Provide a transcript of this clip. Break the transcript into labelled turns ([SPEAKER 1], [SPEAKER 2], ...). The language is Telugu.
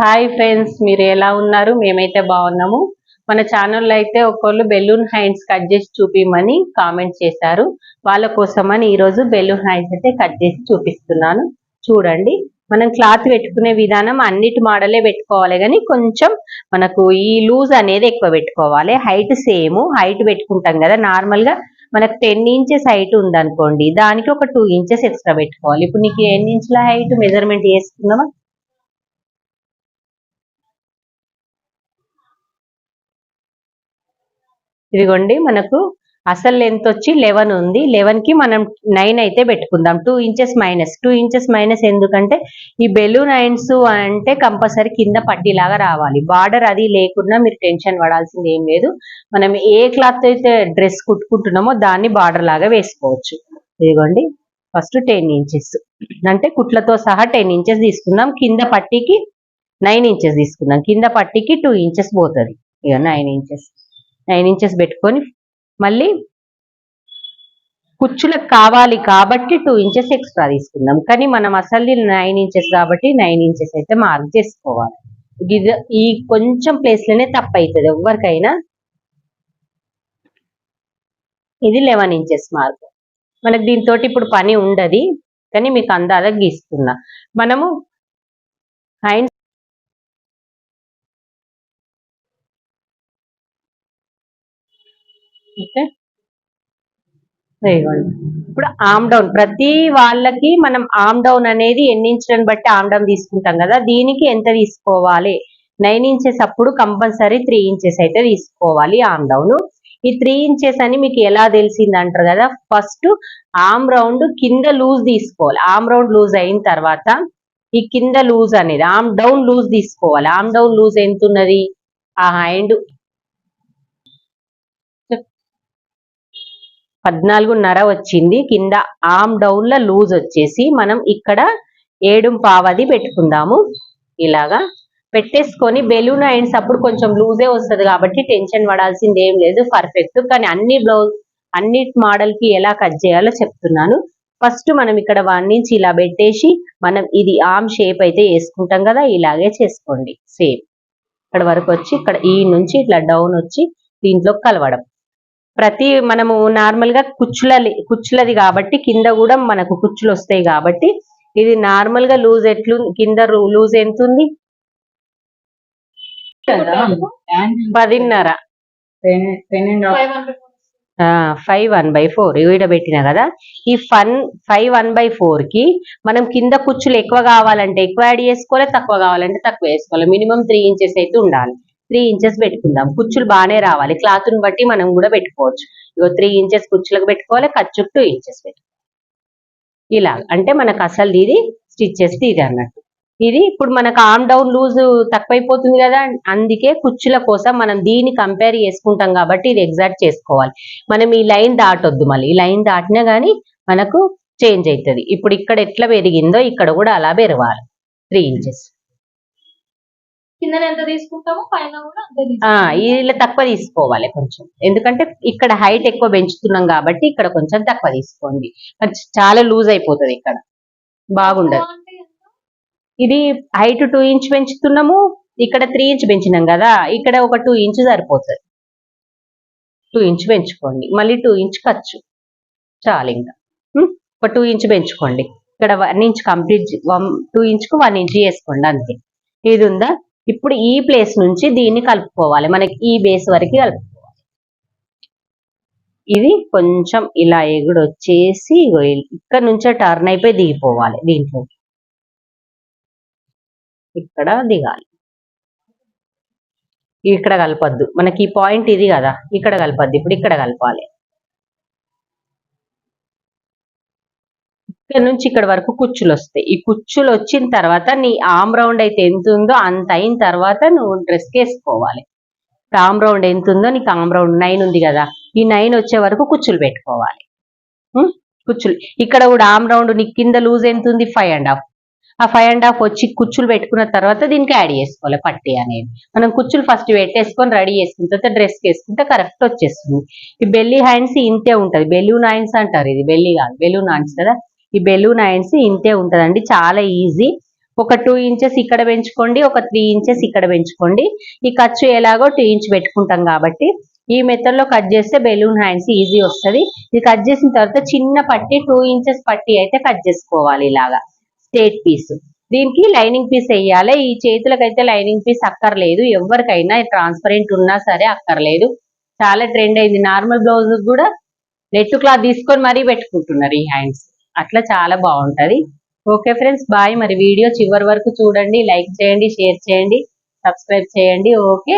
[SPEAKER 1] హాయ్ ఫ్రెండ్స్ మీరు ఎలా ఉన్నారు? మేమైతే బాగున్నాము. మన ఛానల్లో అయితే ఒకళ్ళు బెలూన్ హ్యాండ్స్ కట్ చేసి చూపిమని కామెంట్ చేశారు. వాళ్ళ కోసమని ఈరోజు బెలూన్ హ్యాండ్స్ అయితే కట్ చేసి చూపిస్తున్నాను. చూడండి మనం క్లాత్ పెట్టుకునే విధానం అన్నిటి మోడలే పెట్టుకోవాలి కానీ కొంచెం మనకు ఈ లూజ్ అనేది ఎక్కువ పెట్టుకోవాలి. హైట్ సేమ్ హైట్ పెట్టుకుంటాం కదా. నార్మల్గా మనకు టెన్ ఇంచెస్ హైట్ ఉందనుకోండి దానికి ఒక టూ ఇంచెస్ ఎక్స్ట్రా పెట్టుకోవాలి. ఇప్పుడు నీకు ఎన్ని ఇంచుల హైట్ మెజర్మెంట్ చేసుకుందామా ఇదిగోండి మనకు అసలు లెంత్ వచ్చి లెవెన్ ఉంది. లెవెన్కి మనం నైన్ అయితే పెట్టుకుందాం. Two inches minus two inches minus ఎందుకంటే ఈ బెలూన్ ఐన్స్ అంటే కంపల్సరీ కింద పట్టిలాగా రావాలి. బార్డర్ అది లేకున్నా మీరు టెన్షన్ పడాల్సింది ఏం లేదు. మనం ఏ క్లాత్ అయితే డ్రెస్ కుట్టుకుంటున్నామో దాన్ని బార్డర్ లాగా వేసుకోవచ్చు. ఇదిగోండి ఫస్ట్ టెన్ ఇంచెస్ అంటే కుట్లతో సహా టెన్ ఇంచెస్ తీసుకుందాం. కింద పట్టికి నైన్ ఇంచెస్ తీసుకుందాం. కింద పట్టికి టూ ఇంచెస్ పోతుంది. ఇక నైన్ ఇంచెస్ నైన్ ఇంచెస్ పెట్టుకొని మళ్ళీ కుచ్చులకు కావాలి కాబట్టి టూ ఇంచెస్ ఎక్స్ట్రా తీసుకుందాం. కానీ మనం అసలు నైన్ ఇంచెస్ కాబట్టి నైన్ ఇంచెస్ అయితే మార్క్ చేసుకోవాలి. ఇది ఈ కొంచెం ప్లేస్లోనే తప్పు అవుతుంది. ఎవరికైనా ఇది లెవెన్ ఇంచెస్ మార్క్ మనకు దీంతో ఇప్పుడు పని ఉండదు. కానీ మీకు అందాలకు గీస్తున్నా. మనము హ్యాండ్ ఓకే ఇదిగోండి ఇప్పుడు ఆమ్ డౌన్ ప్రతి వాళ్ళకి మనం ఆమ్ డౌన్ అనేది ఎన్ని ఇంచులను బట్టి ఆమ్ డౌన్ తీసుకుంటాం కదా? దీనికి ఎంత తీసుకోవాలి? నైన్ ఇంచెస్ అప్పుడు కంపల్సరీ త్రీ ఇంచెస్ అయితే తీసుకోవాలి ఆమ్ డౌన్ ఈ త్రీ ఇంచెస్ అని మీకు ఎలా తెలిసింది అంటారు కదా? ఫస్ట్ ఆమ్ రౌండ్ కింద లూజ్ తీసుకోవాలి. ఆమ్ రౌండ్ లూజ్ అయిన తర్వాత ఈ కింద లూజ్ అనేది ఆమ్ డౌన్ లూజ్ తీసుకోవాలి. ఆమ్ డౌన్ లూజ్ ఎంత ఉన్నది? ఆ హ్యాండ్ పద్నాలుగున్నర వచ్చింది. కింద ఆమ్ డౌన్లో లూజ్ వచ్చేసి మనం ఇక్కడ ఏడు పావది పెట్టుకుందాము. ఇలాగా పెట్టేసుకొని బెలూన్ హ్యాండ్స్ అప్పుడు కొంచెం లూజే వస్తుంది కాబట్టి టెన్షన్ పడాల్సింది ఏం లేదు. పర్ఫెక్ట్ కానీ అన్ని బ్లౌజ్ అన్ని మోడల్కి ఎలా కట్ చేయాలో చెప్తున్నాను. ఫస్ట్ మనం ఇక్కడ వన్ నుంచి ఇలా పెట్టేసి మనం ఇది ఆమ్ షేప్ అయితే వేసుకుంటాం కదా ఇలాగే చేసుకోండి. సేమ్ ఇక్కడ వరకు వచ్చి ఇక్కడ ఈ నుంచి ఇట్లా డౌన్ వచ్చి దీంట్లో కలవడం. ప్రతి మనము నార్మల్గా కుచ్చుల కుచ్చులది కాబట్టి కింద కూడా మనకు కుచ్చులు వస్తాయి కాబట్టి ఇది నార్మల్గా లూజ్ ఎట్లు కింద లూజ్ ఎంత ఉంది పదిన్నర. Five one by four. ఈడ పెట్టిన కదా. ఈ ఫన్ ఫైవ్ వన్ బై ఫోర్కి మనం కింద కుచ్చులు ఎక్కువ కావాలంటే ఎక్కువ యాడ్ చేసుకోవాలి? తక్కువ కావాలంటే తక్కువ వేసుకోవాలి? మినిమం త్రీ ఇంచెస్ అయితే ఉండాలి. త్రీ ఇంచెస్ పెట్టుకుందాం. కుచ్చులు బాగానే రావాలి. క్లాత్ని బట్టి మనం కూడా పెట్టుకోవచ్చు. ఇగో త్రీ ఇంచెస్ కుచ్చులకు పెట్టుకోవాలి. ఖర్చు టూ ఇంచెస్ పెట్టుకోవాలి. ఇలా. అంటే మనకు అసలు ఇది స్టిచ్చెస్ ఇది అన్నట్టు. ఇది ఇప్పుడు మనకు ఆమ్ డౌన్ లూజ్ తక్కువైపోతుంది కదా. అందుకే కుచ్చుల కోసం మనం దీన్ని కంపేర్ చేసుకుంటాం కాబట్టి ఇది ఎగ్జాక్ట్ చేసుకోవాలి. మనం ఈ లైన్ దాటొద్దు మళ్ళీ. ఈ లైన్ దాటినా గానీ మనకు చేంజ్ అవుతుంది ఇప్పుడు ఇక్కడ ఎట్లా పెరిగిందో ఇక్కడ కూడా అలా పెరవాలి త్రీ ఇంచెస్.
[SPEAKER 2] కింద ఎంత తీసుకుంటామో పైన కూడా
[SPEAKER 1] ఇలా తక్కువ తీసుకోవాలి కొంచెం. ఎందుకంటే ఇక్కడ హైట్ ఎక్కువ పెంచుతున్నాం కాబట్టి ఇక్కడ కొంచెం తక్కువ తీసుకోండి. చాలా లూజ్ అయిపోతుంది ఇక్కడ. బాగుండదు. ఇది హైట్ టూ ఇంచ్ పెంచుతున్నాము ఇక్కడ త్రీ ఇంచ్ పెంచినాం కదా ఇక్కడ ఒక టూ ఇంచ్ సరిపోతుంది. టూ ఇంచ్ పెంచుకోండి. మళ్ళీ టూ ఇంచ్ ఖర్చు. చాలు ఇంకా? ఒక టూ ఇంచ్ పెంచుకోండి. ఇక్కడ one inch complete one two ఇంచ్కు one inch వేసుకోండి అంతే. ఇది ఉందా? ఇప్పుడు ఈ ప్లేస్ నుంచి దీన్ని కలుపుకోవాలి. మనకి ఈ బేస్ వరకు కలుపుకోవాలి. ఇది కొంచెం ఇలా ఎగుడు వచ్చేసి ఇక్కడ నుంచే టర్న్ అయిపోయి దిగిపోవాలి దీంట్లో ఇక్కడ దిగాలి. ఇక్కడ కలపద్దు. మనకి ఈ పాయింట్ ఇది కదా. ఇక్కడ కలపద్దు. ఇప్పుడు ఇక్కడ కలపాలి. ఇక్కడ నుంచి ఇక్కడ వరకు కుచ్చులు వస్తాయి ఈ కుచ్చులు వచ్చిన తర్వాత నీ ఆమ్ రౌండ్ అయితే ఎంత ఉందో అంత అయిన తర్వాత నువ్వు డ్రెస్ వేసుకోవాలి ఆమ్ రౌండ్ ఎంత ఉందో నీకు ఆమ్ రౌండ్ నైన్ ఉంది కదా ఈ నైన్ వచ్చే వరకు కుచ్చులు పెట్టుకోవాలి. కుచ్చులు. ఇక్కడ కూడా ఆమ్ రౌండ్ నీ కింద లూజ్ ఎంత ఉంది ఫైవ్ అండ్ హాఫ్. ఆ ఫైవ్ అండ్ హాఫ్ వచ్చి కుచ్చులు పెట్టుకున్న తర్వాత దీనికి యాడ్ చేసుకోవాలి పట్టి అనేది. మనం కుచ్చులు ఫస్ట్ పెట్టేసుకొని రెడీ చేసుకున్న తర్వాత డ్రెస్ వేసుకుంటే కరెక్ట్ వచ్చేస్తుంది. ఈ బెల్లీ హ్యాండ్స్ ఇంతే ఉంటుంది. బెలూన్ హ్యాండ్స్ అంటారు ఇది. బెల్లీ కాదు. బెలూన్ హ్యాండ్స్ కదా. ఈ బెలూన్ ఐన్స్ ఇంతే ఉంటదండి చాలా ఈజీ. ఒక టూ ఇంచెస్ ఇక్కడ పెంచుకోండి ఒక త్రీ ఇంచెస్ ఇక్కడ పెంచుకోండి. ఈ ఖర్చు ఎలాగో టూ ఇంచ్ పెట్టుకుంటాం కాబట్టి ఈ మెథడ్లో కట్ చేస్తే బెలూన్ హ్యాండ్స్ ఈజీ వస్తది. ఇది కట్ చేసిన తర్వాత చిన్న పట్టి టూ ఇంచెస్ పట్టి అయితే కట్ చేసుకోవాలి ఇలాగా స్టేట్ పీస్. దీనికి లైనింగ్ పీస్ వేయాలి. ఈ చేతులకైతే లైనింగ్ పీస్ అక్కర్లేదు. ఎవరికైనా ట్రాన్స్పరెంట్ ఉన్నా సరే అక్కర్లేదు. చాలా ట్రెండ్ అయింది. నార్మల్ బ్లౌజ్ కూడా నెట్ క్లాత్ తీసుకొని మరీ పెట్టుకుంటున్నారు ఈ హ్యాండ్స్ అట్లా చాలా బాగుంటది. Okay friends bye. మరి వీడియో చివరి వరకు చూడండి లైక్ చేయండి షేర్ చేయండి సబ్స్క్రైబ్ చేయండి. ఓకే.